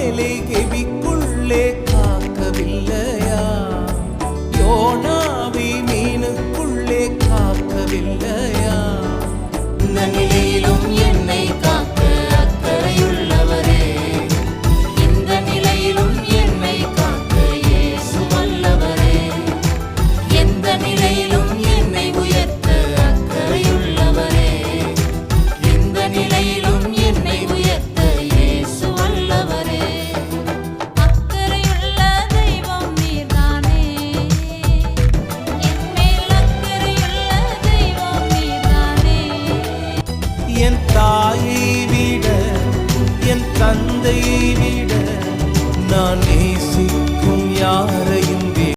மேலே கெவிக்குள்ளே காக்கவில்லையா? யோனாவை மீனுக்குள்ளே காக்கவில்லை. தந்தையை விட நான்